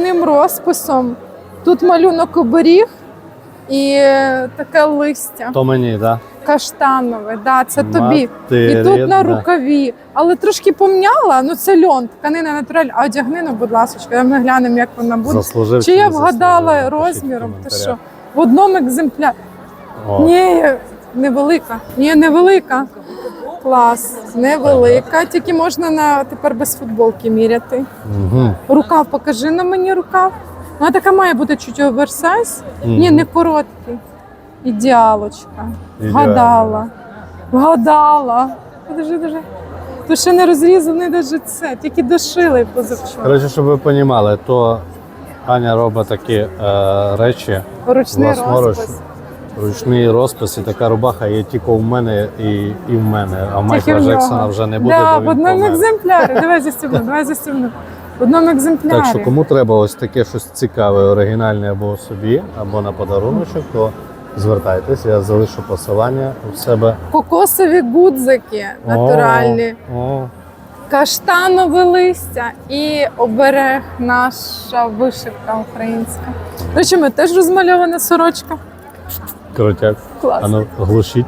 Ним розписом. Тут малюнок оберіг і е, таке листя То мені, так? каштанове. Да, це тобі. І тут на рукаві. Але трошки помняла, ну це льон, тканина натуральна. А одягни, ну, будь ласка, ми глянемо, як вона буде. Заслужив Чи я вгадала заслужив? Розміром? Ти що? В одному екземплярі. Ні, невелика. Ні, невелика. Клас, невелика. Тільки можна на тепер без футболки міряти. Мгм. Рукав, покажи на мені рукав. Вона така має бути чуть оверсайз. Мгм. Ні, не короткий. Ідеалочка. Ідеально. Вгадала. Вгадала. Подожди, подожди. То ще не розрізаний навіть це, тільки дошили позавчора. Коротше, щоб ви розуміли, то Аня робить такі е, речі, Ручний власноруч, розпис. Ручний розпис, і така рубаха є тільки у мене і, і в мене. А в Майкла. Джексона вже не буде, Да, бо в одному помер. екземплярі. Давай застібну, давай застібну. В одному екземплярі. Так що кому треба ось таке щось цікаве, оригінальне або собі, або на подаруночок, то звертайтесь, я залишу посилання у себе. Кокосові гудзики натуральні, О, о. каштанове листя і оберег наша вишивка українська. До речі, ми теж розмальована сорочка. Крутяк. Клас. А ну глушіть.